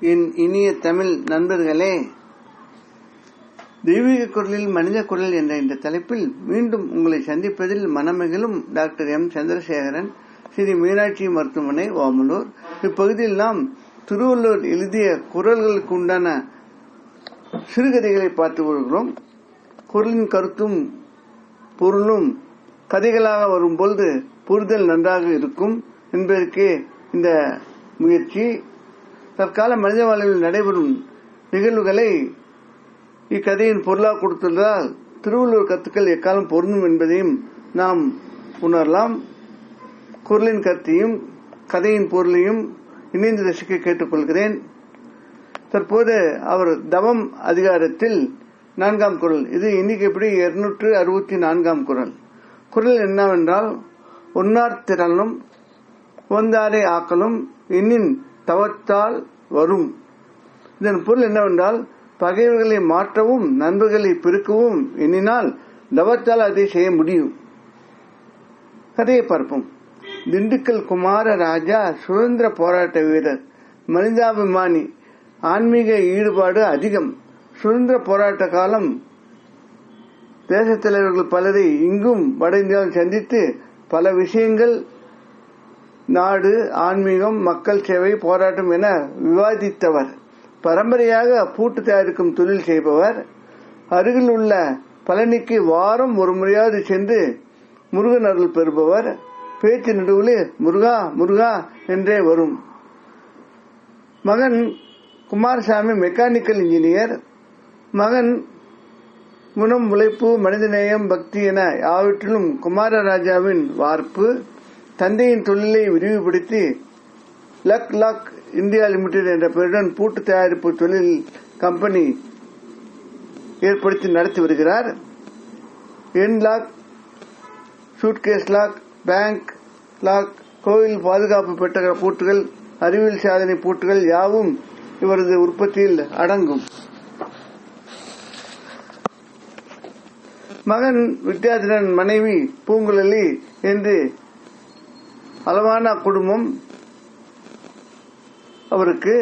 என் இனிய தமிழ் நண்பர்களே தெய்வீக குரலில் மனித குரல் என்ற இந்த தலைப்பில் மீண்டும் உங்களை சந்திப்பதில் மனமகிழும் டாக்டர் எம். சந்திரசேகரன் ஸ்ரீ மீனாட்சி மருத்துவமனை ஓமலூர். இப்பகுதியில் நாம் திருவள்ளூர் எழுதிய குரல்களுக்கு உண்டான சிறுகதைகளை பார்த்து வருகிறோம் குரலின் கருத்தும் பொருளும் கதைகளாக வரும்பொழுது புரிதல் நன்றாக இருக்கும் என்பதற்கே இந்த முயற்சி தற்கால மனித வாழ்வில் நடைபெறும் நிகழ்வுகளை இக்கதையின் பொருளாக கொடுத்துள்ளதால் திருவள்ளுவர் கருத்துக்கள் எக்காலம் பொருந்தும் என்பதையும் நாம் உணரலாம். குரலின் கருத்தையும் கதையின் பொருளையும் இணைந்து ரசிக்க கேட்டுக்கொள்கிறேன். தற்போது அவர் தவம் அதிகாரத்தில் நான்காம் குரல். இது இன்னைக்கு எப்படி இருநூற்று அறுபத்தி நான்காம் குரல். குரல் என்னவென்றால் ஒன்னார் திறனும் ஒந்தாரை ஆக்கலும் எண்ணின் தவத்தால் வரும். இதன் பொருள் என்னவென்றால் பகைவர்களை மாற்றவும் நண்பர்களை பெருக்கவும் எண்ணினால் தவத்தால் அதை செய்ய முடியும். கதையை பார்ப்போம். திண்டுக்கல் குமார ராஜா சுதந்திர போராட்ட வீரர் மனிதாபிமானி ஆன்மீக ஈடுபாடு அதிகம். சுதந்திர போராட்ட காலம் தேசத் தலைவர்கள் பலரை இங்கும் வட இந்தியாவில் சந்தித்து பல விஷயங்கள் நாடு ஆன்மீகம் மக்கள் சேவை போராட்டம் என விவாதித்தவர். பரம்பரையாக பூட்டு தயாரிக்கும் தொழில் செய்பவர். அருகில் உள்ள பழனிக்கு வாரம் ஒரு முறையாவது சென்று முருகன் அருள் பெறுபவர். பேச்சு நடுவில் முருகா முருகா என்றே வரும். மகன் குமாரசாமி மெக்கானிக்கல் இன்ஜினியர். மகன் குணம் உழைப்பு மனிதநேயம் பக்தி என யாவற்றிலும் குமாரராஜாவின் வார்ப்பு. தந்தையின் தொழிலை விரிவுபடுத்தி லக் லாக் இந்தியா லிமிடெட் என்ற பெயருடன் பூட்டு தயாரிப்பு தொழில் கம்பெனி ஏற்படுத்தி நடத்தி வருகிறார். என் lock suitcase lock bank lock கோவில் பாதுகாப்பு பெற்ற பூட்டுகள் அறிவியல் சாதனை பூட்டுகள் யாவும் இவரது உற்பத்தியில் அடங்கும். மகன் வித்யாதரன் மனைவி பூங்குழலி என்று அளவான குடும்பம். அவருக்கு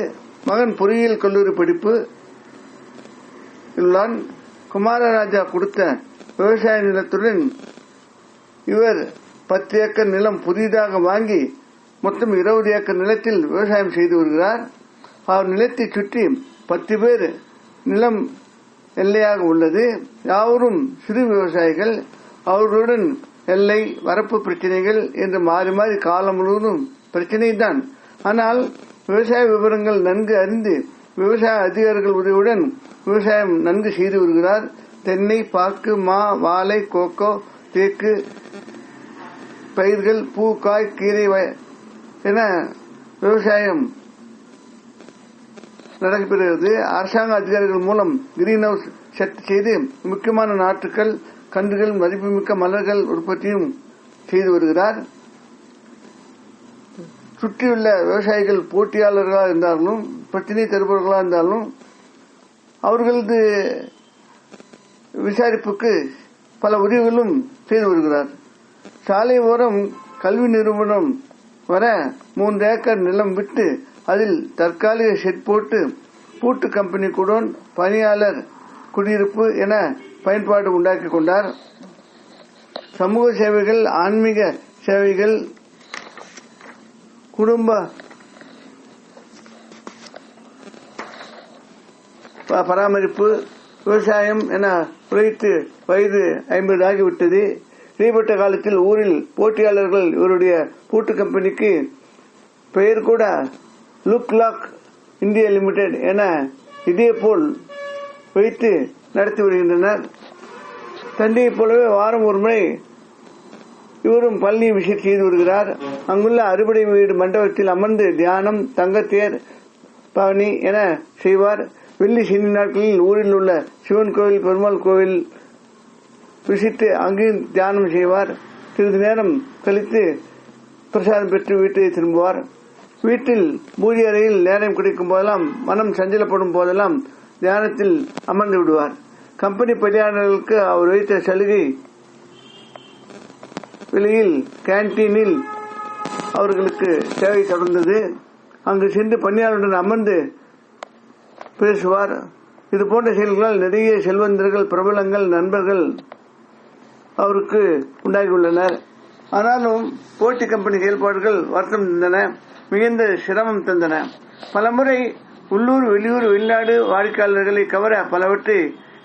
மகன் பொறியியல் கல்லூரி படிப்பு. உள்ளான் குமாரராஜா கொடுத்த விவசாய நிலத்துடன் இவர் பத்து ஏக்கர் நிலம் புதிதாக வாங்கி மொத்தம் இருபது ஏக்கர் நிலத்தில் விவசாயம் செய்து வருகிறார். அவர் நிலத்தை சுற்றி பத்து பேர் நிலம் எல்லையாக உள்ளது. யாவரும் சிறு விவசாயிகள். அவர்களுடன் எல்லை வரப்பு பிரச்சனைகள் என்று மாறி மாறி காலம் முழுவதும் பிரச்சனை தான் ஆனால் விவசாய விவரங்கள் நன்கு அறிந்து விவசாய அதிகாரிகள் உதவியுடன் விவசாயம் நன்கு செய்து வருகிறார். தென்னை பாக்கு மா வாழை கோகோ தேக்கு பயிர்கள் பூ காய் கீரை என விவசாயம் நடைபெறுகிறது. அரசாங்க அதிகாரிகள் மூலம் கிரீன் ஹவுஸ் செட் செய்து முக்கியமான நாட்டுகள் கன்றுகள் மதிப்புமிக்க மலர்கள் உற்பத்தியும் செய்து வருகிறார். சுற்றியுள்ள விவசாயிகள் போட்டியாளர்களாக இருந்தாலும் பிரச்சனை தருபவர்களாக இருந்தாலும் அவர்களது விசாரிப்புக்கு பல உதவிகளும் செய்து வருகிறார். சாலை ஓரம் கல்வி நிறுவனம் வர மூன்று ஏக்கர் நிலம் விட்டு அதில் தற்காலிக ஷெட் போட்டு பூட்டு கம்பெனி கூட பணியாளர் குடியிருப்பு என பயன்பாடு உண்டாக்கி கொண்டார். சமூக சேவைகள் ஆன்மீக சேவைகள் குடும்ப பராமரிப்பு விவசாயம் என உழைத்து வயது ஐம்பது ஆகிவிட்டது. இடைப்பட்ட காலத்தில் ஊரில் போட்டியாளர்கள் இவருடைய பூட்டு கம்பெனிக்கு பெயர் கூட லுக் லாக் இந்தியா லிமிடெட் என இதே போல் வைத்து நடத்தி வருகின்றனர். தந்தையைப் போலவே வாரம் ஒரு முறை இவரும் பள்ளி விசிட் செய்து வருகிறார். அங்குள்ள அறுபடை வீடு மண்டபத்தில் அமர்ந்து தியானம் தங்கத்தேர் பவனி என செய்வார். வெள்ளி சனி நாட்களில் ஊரில் உள்ள சிவன் கோவில் பெருமாள் கோவில் விசிட்டு அங்கேயும் தியானம் செய்வார். சிறிது நேரம் கழித்து பிரசாதம் பெற்று வீட்டை திரும்புவார். வீட்டில் பூஜை அறையில் நேரம் கிடைக்கும் போதெல்லாம் மனம் சஞ்சலப்படும் போதெல்லாம் தியானத்தில் அமர்ந்து விடுவார். கம்பெனி பணியாளர்களுக்கு அவர் வைத்த சலுகை விலையில் கேன்டீனில் அவர்களுக்கு சேவை தொடர்ந்தது. அங்கு சென்று பணியாளருடன் அமர்ந்து பேசுவார். இது போன்ற செயல்களால் நிறைய செல்வந்தர்கள் பிரபலங்கள் நண்பர்கள் அவருக்கு உண்டாகியுள்ளனர். ஆனாலும் போட்டி கம்பெனி செயல்பாடுகள் வருத்தம் தந்தன மிகுந்த சிரமம் தந்தன. பலமுறை உள்ளூர் வெளியூர் வெளிநாடு வாடிக்கையாளர்களை கவர பலவற்றை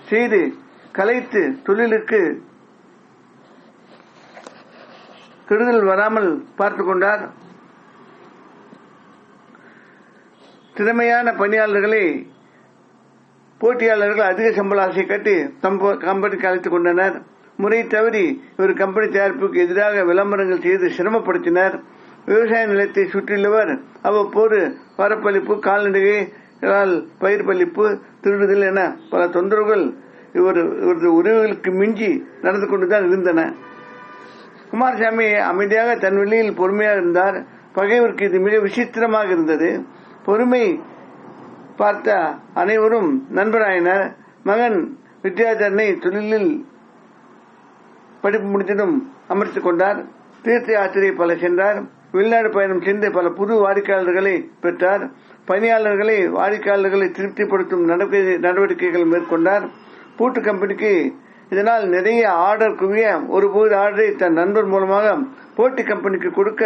செய்து கலைத்து தொழிலுக்கு கெடுதல் வராமல் பார்த்துக் கொண்டார். திறமையான பணியாளர்களை போட்டியாளர்கள் அதிக சம்பள ஆசை கட்டி தம் கம்பெனிக்கு அழைத்துக் கொண்டனர். முறை தவறி இவர் கம்பெனி தயாரிப்புக்கு எதிராக விளம்பரங்கள் செய்து சிரமப்படுத்தினர். விவசாய நிலத்தை சுற்றியுள்ளவர் அவ்வப்போது வரப்பளிப்பு கால்நடைகளால் பயிர் பளிப்பு திருடுதல் என பல தொந்தரவுகள் இவர் இவரது உறவுகளுக்கு மிஞ்சி நடந்து கொண்டுதான் இருந்தன. குமாரசாமி அமைதியாக தன் வெளியில் பொறுமையாக இருந்தார். பகைவருக்கு இது மிக விசித்திரமாக இருந்தது. பொறுமை பார்த்த அனைவரும் நண்பராயினர். மகன் வித்யாதரனை தொழிலில் படிப்பு முடித்ததும் அமர்த்திக் கொண்டார். தீர்த்த யாத்திரை பல சென்றார். வெளிநாடு பயணம் சென்று பல புது வாடிக்கையாளர்களை பெற்றார். பணியாளர்களை வாடிக்கையாளர்களை திருப்திப்படுத்தும் நடவடிக்கைகள் மேற்கொண்டார். பூட்டு கம்பெனிக்கு இதனால் நிறைய ஆர்டர் குவிய ஒரு போது ஆர்டரை தன் நண்பர் மூலமாக போட்டி கம்பெனிக்கு கொடுக்க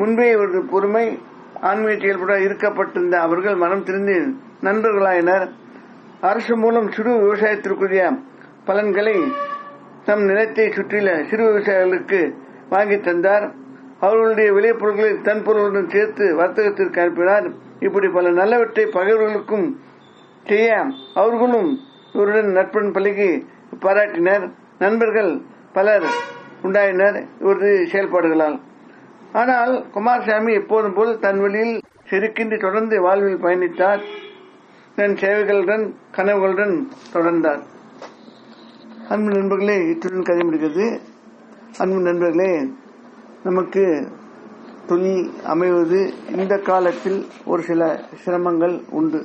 முன்பே இவரது பொறுமை ஆன்மீக செயல்பட இருக்கப்பட்டிருந்த அவர்கள் மனம் திருந்தி நண்பர்களாயினர். அரசு மூலம் சிறு விவசாயத்திற்குரிய பலன்களை தம் நிலத்தை சுற்றியுள்ள சிறு விவசாயிகளுக்கு வாங்கி தந்தார். அவர்களுடைய விளைபொருட்களை தன் பொருளுடன் சேர்த்து வர்த்தகத்திற்கு அனுப்பினார். இப்படி பல நல்லவற்றை பகைவர்களுக்கும் செய்ய அவர்களும் இவருடன் நட்புடன் பழகி பாராட்டினர். நண்பர்கள் பலர் உண்டாயினர். இவரது செயல்பாடுகளால். ஆனால் குமாரசாமி எப்போதும் போல் தன் வழியில் செருக்கின்றி தொடர்ந்து வாழ்வில் பயணித்தார். தன் சேவைகளுடன் கனவுகளுடன் தொடர்ந்தார். அன்பு நண்பர்களே இத்துடன் கதை முடிகிறது அன்பு நண்பர்களே நமக்கு தொழில் அமைவது இந்த காலத்தில் ஒரு சில சிரமங்கள் உண்டு.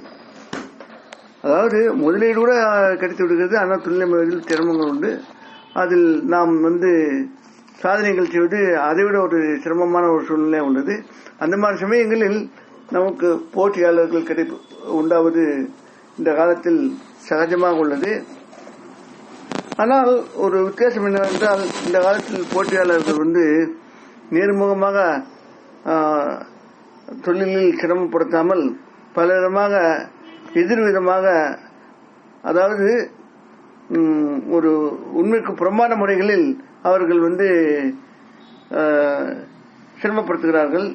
அதாவது முதலீடு கூட கிடைத்து விடுகிறது ஆனால் தொழில் அமைவதில் சிரமங்கள் உண்டு. அதில் நாம் வந்து சாதனைகள் செய்வது அதைவிட ஒரு சிரமமான ஒரு சூழ்நிலை உள்ளது அந்த மாதிரி சமயங்களில் நமக்கு போட்டியாளர்கள் கிடைப்பு உண்டாவது இந்த காலத்தில் சகஜமாக உள்ளது. ஆனால் ஒரு வித்தியாசம் என்னவென்றால் இந்த காலத்தில் போட்டியாளர்கள் வந்து நேர்முகமாக தொழிலில் சிரமப்படுத்தாமல் பலவிதமாக எதிர்விதமாக அதாவது ஒரு உண்மைக்கு புறம்பான முறைகளில் அவர்கள் வந்து சிரமப்படுத்துகிறார்கள்.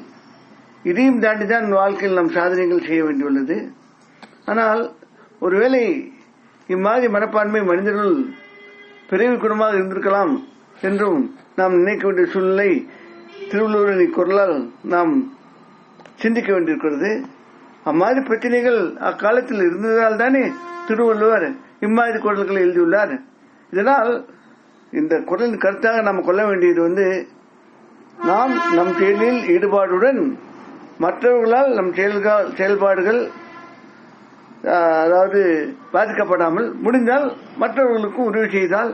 இதையும் தாண்டி தான் வாழ்க்கையில் நம் சாதனைகள் செய்ய வேண்டியுள்ளது. ஆனால் ஒருவேளை இம்மாதிரி மனப்பான்மை மனிதர்கள் பிறவி குணமாக இருந்திருக்கலாம் என்றும் நாம் நினைக்க வேண்டிய சூழ்நிலை திருவள்ளுவரின் குரலால் நாம் சிந்திக்க வேண்டியிருக்கிறது. அம்மாதிரி பிரச்சனைகள் அக்காலத்தில் இருந்ததால் தானே திருவள்ளுவர் இம்மாதிரி குரல்களை எழுதியுள்ளார். இதனால் இந்த குரலின் கருத்தாக நாம் கொள்ள வேண்டியது வந்து நாம் நம் செயலில் ஈடுபாடுடன் மற்றவர்களால் நம் செயல்பாடுகள் அதாவது பாதிக்கப்படாமல் முடிந்தால் மற்றவர்களுக்கும் உதவி செய்தால்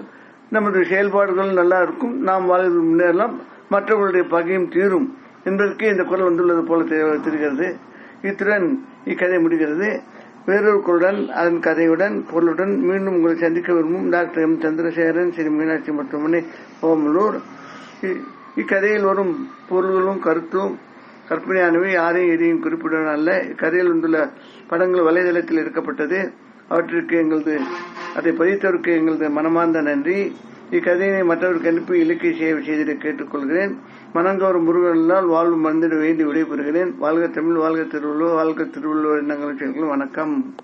நமது செயல்பாடுகள் நல்லா இருக்கும். நாம் வாழ்வில் முன்னேறலாம். மற்றவர்களுடைய பகையும் தீரும் என்பதற்கு இந்த குரல் வந்துள்ளது போல தெரிகிறது. இத்துடன் இக்கதை முடிகிறது. வேறொரு குரலுடன் அதன் கதையுடன் பொருளுடன் மீண்டும் உங்களை சந்திக்க விரும்பும் டாக்டர் எம். சந்திரசேகரன் ஸ்ரீ மீனாட்சி மருத்துவமனை ஓமலூர். இக்கதையில் வரும் பொருள்களும் கருத்தும் கற்பனையானவை யாரையும் எதையும் குறிப்பிடவும் அல்ல. இக்கதையில் வந்துள்ள படங்கள் வலைதளத்தில் எடுக்கப்பட்டது. அவற்றிற்கு எங்களது அதை பதித்தவருக்கு எங்களது மனமார்ந்த நன்றி. இக்கதையினை மற்றவர்களுக்கு அனுப்பி இலக்கிய சேவை செய்திட கேட்டுக்கொள்கிறேன். மனந்தோறும் முருகனால் வாழ்வு மறந்திட வேண்டி விடைபெறுகிறேன். வாழ்க தமிழ் வாழ்க திருவள்ளுவர் வாழ்க திருவள்ளுவர் எண்ணங்களும் வணக்கம்.